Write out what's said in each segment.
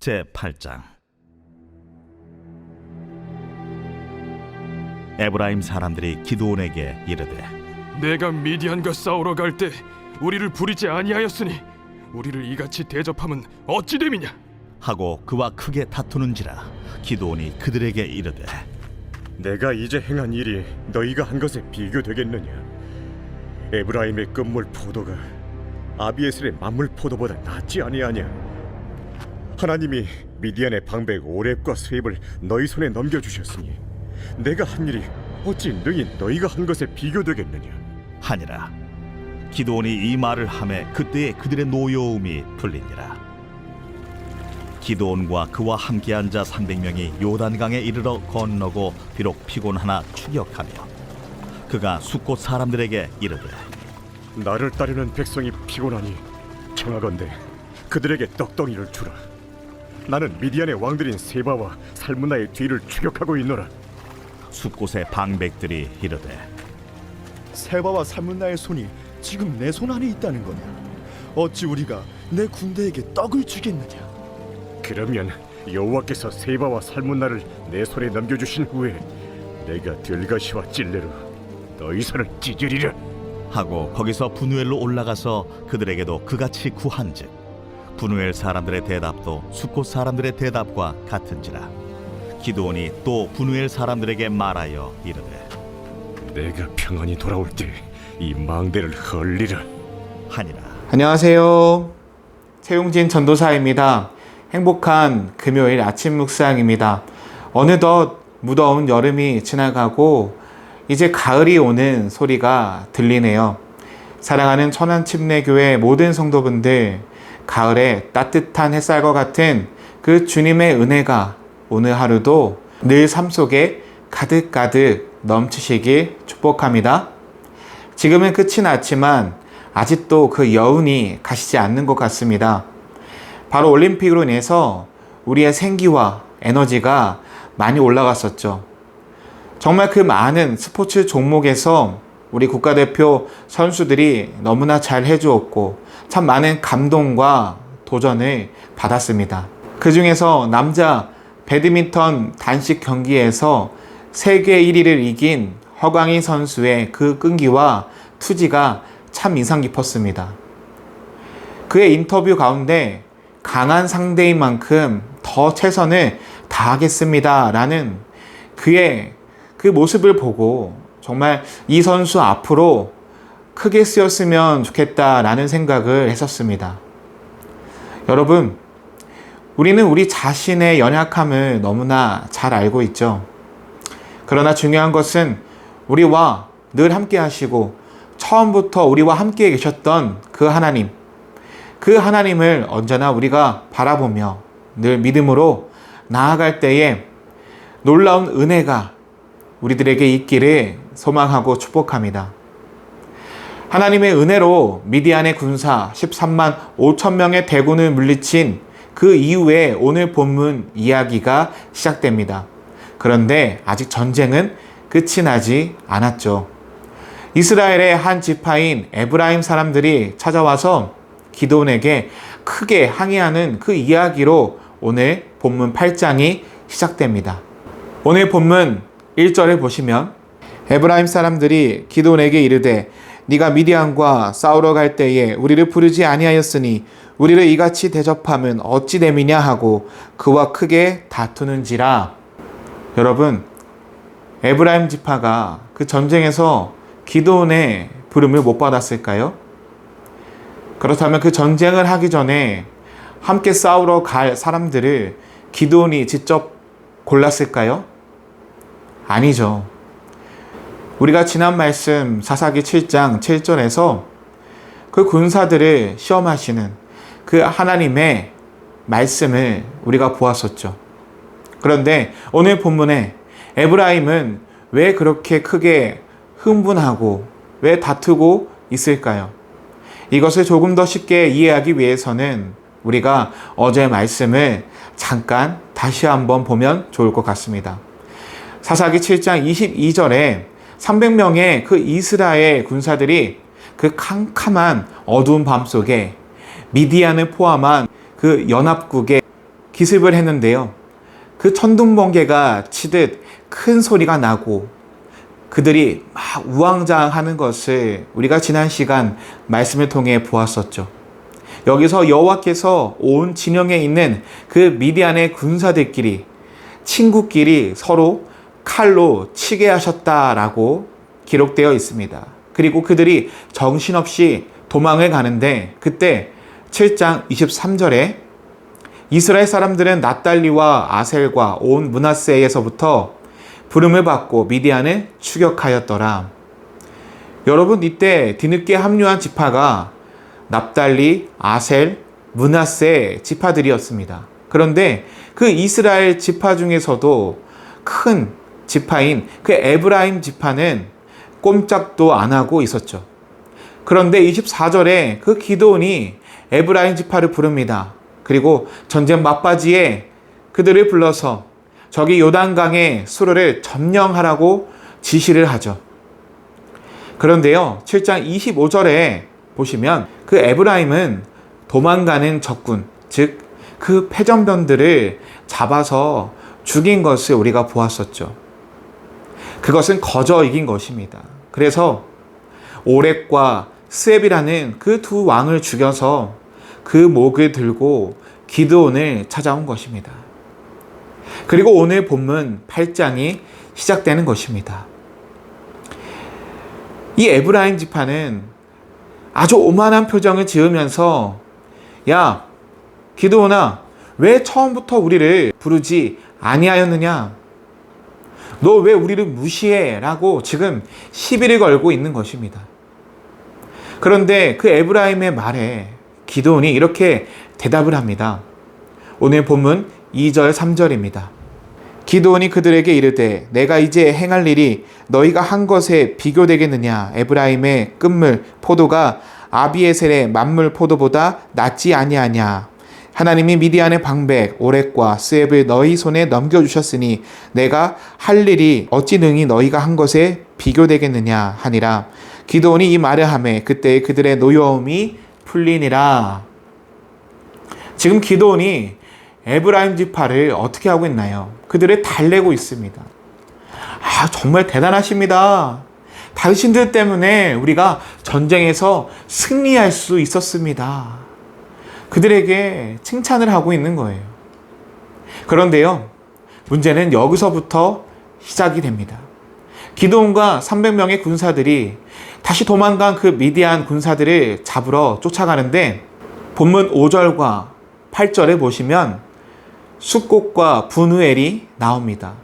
제 8장 에브라임 사람들이 기드온에게 이르되 내가 미디안과 싸우러 갈 때 우리를 부리지 아니하였으니 우리를 이같이 대접함은 어찌 됨이냐? 하고 그와 크게 다투는지라 기드온이 그들에게 이르되 내가 이제 행한 일이 너희가 한 것에 비교되겠느냐? 에브라임의 끝물 포도가 아비에셀의 만물 포도보다 낫지 아니하냐? 하나님이 미디안의 방백 오렙과 스입을 너희 손에 넘겨주셨으니 내가 한 일이 어찌 능히 너희가 한 것에 비교되겠느냐? 하니라 기드온이 이 말을 하매 그때에 그들의 노여움이 풀리니라 기드온과 그와 함께 앉아 300명이 요단강에 이르러 건너고 비록 피곤하나 추격하며 그가 숫곳 사람들에게 이르되 나를 따르는 백성이 피곤하니 청하건대 그들에게 떡덩이를 주라. 나는 미디안의 왕들인 세바와 살문나의 뒤를 추격하고 있노라. 숫곳의 방백들이 이르되 세바와 살문나의 손이 지금 내 손 안에 있다는 거냐? 어찌 우리가 내 군대에게 떡을 주겠느냐? 그러면 여호와께서 세바와 살문나를 내 손에 넘겨주신 후에 내가 들가시와 찔레로 너희 손을 찢으리라. 하고 거기서 분우엘로 올라가서 그들에게도 그같이 구한즉 분우엘 사람들의 대답도 숫곳 사람들의 대답과 같은지라 기드온이 또 분우엘 사람들에게 말하여 이르되 내가 평안히 돌아올 때 이 망대를 헐리라. 하니라 안녕하세요. 최용진 전도사입니다. 행복한 금요일 아침 묵상입니다. 어느덧 무더운 여름이 지나가고 이제 가을이 오는 소리가 들리네요. 사랑하는 천안침례교회 모든 성도분들, 가을에 따뜻한 햇살과 같은 그 주님의 은혜가 오늘 하루도 늘 삶 속에 가득가득 넘치시길 축복합니다. 지금은 끝이 났지만 아직도 그 여운이 가시지 않는 것 같습니다. 바로 올림픽으로 인해서 우리의 생기와 에너지가 많이 올라갔었죠. 정말 그 많은 스포츠 종목에서 우리 국가대표 선수들이 너무나 잘 해주었고 참 많은 감동과 도전을 받았습니다. 그 중에서 남자 배드민턴 단식 경기에서 세계 1위를 이긴 허광희 선수의 그 끈기와 투지가 참 인상 깊었습니다. 그의 인터뷰 가운데 강한 상대인 만큼 더 최선을 다하겠습니다. 라는 그의 그 모습을 보고 정말 이 선수 앞으로 크게 쓰였으면 좋겠다라는 생각을 했었습니다. 여러분, 우리는 우리 자신의 연약함을 너무나 잘 알고 있죠. 그러나 중요한 것은 우리와 늘 함께 하시고 처음부터 우리와 함께 계셨던 그 하나님, 그 하나님을 언제나 우리가 바라보며 늘 믿음으로 나아갈 때에 놀라운 은혜가 우리들에게 있기를 소망하고 축복합니다. 하나님의 은혜로 미디안의 군사 13만 5천 명의 대군을 물리친 그 이후에 오늘 본문 이야기가 시작됩니다. 그런데 아직 전쟁은 끝이 나지 않았죠. 이스라엘의 한 지파인 에브라임 사람들이 찾아와서 기도원에게 크게 항의하는 그 이야기로 오늘 본문 8장이 시작됩니다. 오늘 본문 1절에 보시면 에브라임 사람들이 기도원에게 이르되 네가 미디안과 싸우러 갈 때에 우리를 부르지 아니하였으니 우리를 이같이 대접함은 어찌 됨이냐 하고 그와 크게 다투는지라 여러분 에브라임 지파가 그 전쟁에서 기도원의 부름을 못 받았을까요? 그렇다면 그 전쟁을 하기 전에 함께 싸우러 갈 사람들을 기도원이 직접 골랐을까요? 아니죠. 우리가 지난 말씀 사사기 7장 7절에서 그 군사들을 시험하시는 그 하나님의 말씀을 우리가 보았었죠. 그런데 오늘 본문에 에브라임은 왜 그렇게 크게 흥분하고 왜 다투고 있을까요? 이것을 조금 더 쉽게 이해하기 위해서는 우리가 어제 말씀을 잠깐 다시 한번 보면 좋을 것 같습니다. 사사기 7장 22절에 300명의 그 이스라엘 군사들이 그 캄캄한 어두운 밤 속에 미디안을 포함한 그 연합국의 기습을 했는데요. 그 천둥 번개가 치듯 큰 소리가 나고 그들이 막 우왕좌왕하는 것을 우리가 지난 시간 말씀을 통해 보았었죠. 여기서 여호와께서 온 진영에 있는 그 미디안의 군사들끼리 친구끼리 서로 칼로 치게 하셨다라고 기록되어 있습니다. 그리고 그들이 정신없이 도망을 가는데 그때 7장 23절에 이스라엘 사람들은 낫달리와 아셀과 온 문하세에서부터 부름을 받고 미디안을 추격하였더라. 여러분 이때 뒤늦게 합류한 지파가 납달리, 아셀, 문하세 지파들이었습니다. 그런데 그 이스라엘 지파 중에서도 큰 지파인 그 에브라임 지파는 꼼짝도 안 하고 있었죠. 그런데 24절에 그 기도원이 에브라임 지파를 부릅니다. 그리고 전쟁 막바지에 그들을 불러서 저기 요단강의 수로를 점령하라고 지시를 하죠. 그런데요, 7장 25절에 보시면 그 에브라임은 도망가는 적군, 즉 그 패전병들을 잡아서 죽인 것을 우리가 보았었죠. 그것은 거저 이긴 것입니다. 그래서 오렉과 스앱이라는 그 두 왕을 죽여서 그 목을 들고 기드온을 찾아온 것입니다. 그리고 오늘 본문 8장이 시작되는 것입니다. 이 에브라임 지파는 아주 오만한 표정을 지으면서 야 기드온아 왜 처음부터 우리를 부르지 아니하였느냐 너 왜 우리를 무시해? 라고 지금 시비를 걸고 있는 것입니다. 그런데 그 에브라임의 말에 기도온이 이렇게 대답을 합니다. 오늘 본문 2절 3절입니다. 기도온이 그들에게 이르되 내가 이제 행할 일이 너희가 한 것에 비교되겠느냐 에브라임의 끝물 포도가 아비에셀의 만물 포도보다 낫지 아니하냐 하나님이 미디안의 방백 오렉과 스앱을 너희 손에 넘겨 주셨으니 내가 할 일이 어찌 능히 너희가 한 것에 비교되겠느냐 하니라 기도온이 이 말을 하매 그때 그들의 노여움이 풀리니라 지금 기도온이 에브라임 지파를 어떻게 하고 있나요? 그들을 달래고 있습니다. 아, 정말 대단하십니다. 당신들 때문에 우리가 전쟁에서 승리할 수 있었습니다. 그들에게 칭찬을 하고 있는 거예요. 그런데요, 문제는 여기서부터 시작이 됩니다. 기도원과 300명의 군사들이 다시 도망간 그 미디안 군사들을 잡으러 쫓아가는데 본문 5절과 8절에 보시면 숫꽃과 분우엘이 나옵니다.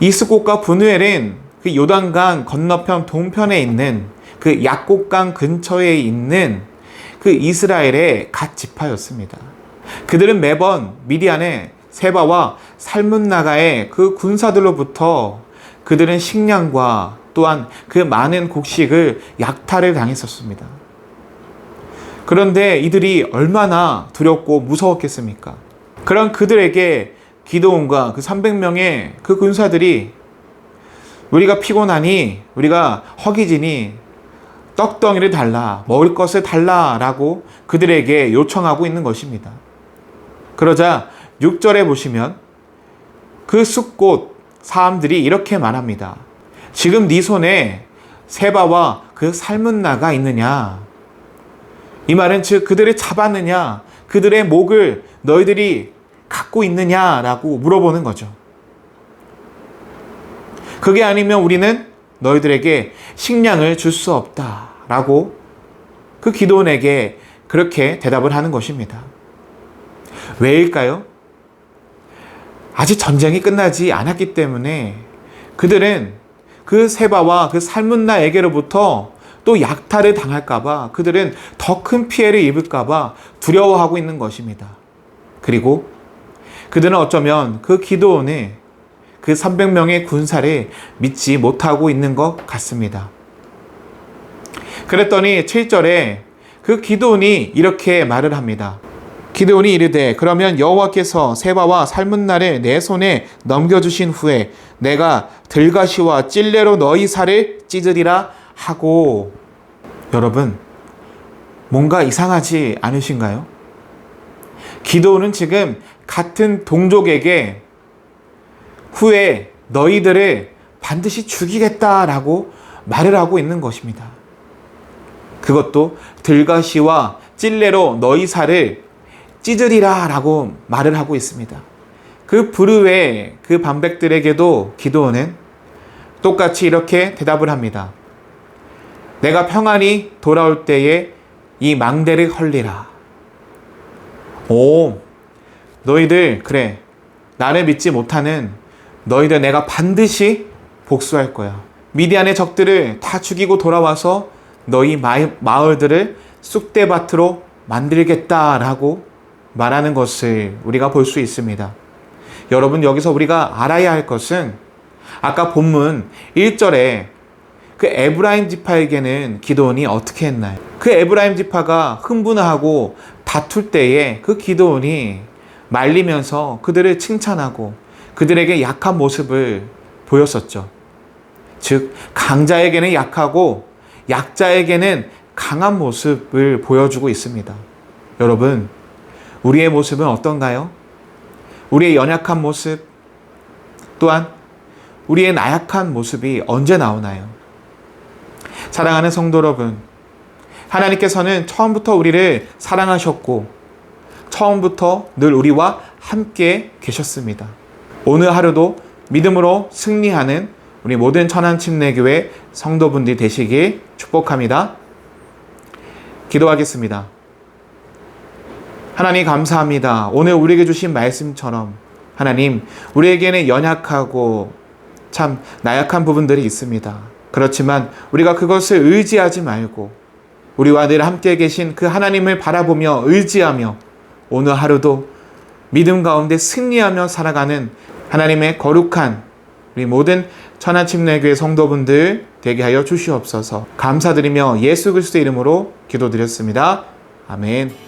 이 숫꽃과 분우엘은 그 요단강 건너편 동편에 있는 그 약곡강 근처에 있는 그 이스라엘의 갓 지파였습니다. 그들은 매번 미디안의 세바와 살문 나가의 그 군사들로부터 그들은 식량과 또한 그 많은 곡식을 약탈을 당했었습니다. 그런데 이들이 얼마나 두렵고 무서웠겠습니까? 그런 그들에게 기도원과 그 300명의 그 군사들이 우리가 피곤하니 우리가 허기지니 떡덩이를 달라 먹을 것을 달라라고 그들에게 요청하고 있는 것입니다. 그러자 6절에 보시면 그 숲곳 사람들이 이렇게 말합니다. 지금 네 손에 세바와 그 삶은 나가 있느냐? 이 말은 즉 그들을 잡았느냐? 그들의 목을 너희들이 갖고 있느냐라고 물어보는 거죠. 그게 아니면 우리는 너희들에게 식량을 줄 수 없다 라고 그 기도원에게 그렇게 대답을 하는 것입니다. 왜일까요? 아직 전쟁이 끝나지 않았기 때문에 그들은 그 세바와 그 살문나에게로부터 또 약탈을 당할까봐 그들은 더 큰 피해를 입을까봐 두려워하고 있는 것입니다. 그리고 그들은 어쩌면 그 기도원에 그 300명의 군사를 믿지 못하고 있는 것 같습니다. 그랬더니 7절에 그 기도원이 이렇게 말을 합니다. 기드온이 이르되 그러면 여호와께서 세바와 삶은 날에 내 손에 넘겨주신 후에 내가 들가시와 찔레로 너희 살을 찢으리라 하고 여러분 뭔가 이상하지 않으신가요? 기도는 지금 같은 동족에게 후에 너희들을 반드시 죽이겠다라고 말을 하고 있는 것입니다. 그것도 들가시와 찔레로 너희 살을 찢으리라라고 말을 하고 있습니다. 그 부르의 그 반백들에게도 기도는 똑같이 이렇게 대답을 합니다. 내가 평안히 돌아올 때에 이 망대를 헐리라. 오, 너희들 그래 나를 믿지 못하는 너희들 내가 반드시 복수할 거야. 미디안의 적들을 다 죽이고 돌아와서 너희 마- 마을들을 쑥대밭으로 만들겠다라고 말하는 것을 우리가 볼 수 있습니다. 여러분 여기서 우리가 알아야 할 것은 아까 본문 1절에 그 에브라임 지파에게는 기도원이 어떻게 했나요? 그 에브라임 지파가 흥분하고 다툴 때에 그 기도원이 말리면서 그들을 칭찬하고 그들에게 약한 모습을 보였었죠. 즉 강자에게는 약하고 약자에게는 강한 모습을 보여주고 있습니다. 여러분, 우리의 모습은 어떤가요? 우리의 연약한 모습 또한 우리의 나약한 모습이 언제 나오나요? 사랑하는 성도 여러분, 하나님께서는 처음부터 우리를 사랑하셨고, 처음부터 늘 우리와 함께 계셨습니다. 오늘 하루도 믿음으로 승리하는 우리 모든 천안 침례교회 성도분들이 되시길 축복합니다. 기도하겠습니다. 하나님 감사합니다. 오늘 우리에게 주신 말씀처럼 하나님 우리에게는 연약하고 참 나약한 부분들이 있습니다. 그렇지만 우리가 그것을 의지하지 말고 우리와 늘 함께 계신 그 하나님을 바라보며 의지하며 오늘 하루도 믿음 가운데 승리하며 살아가는 하나님의 거룩한 우리 모든 천안침례교회 성도분들 되게 하여 주시옵소서. 감사드리며 예수 그리스도의 이름으로 기도드렸습니다. 아멘.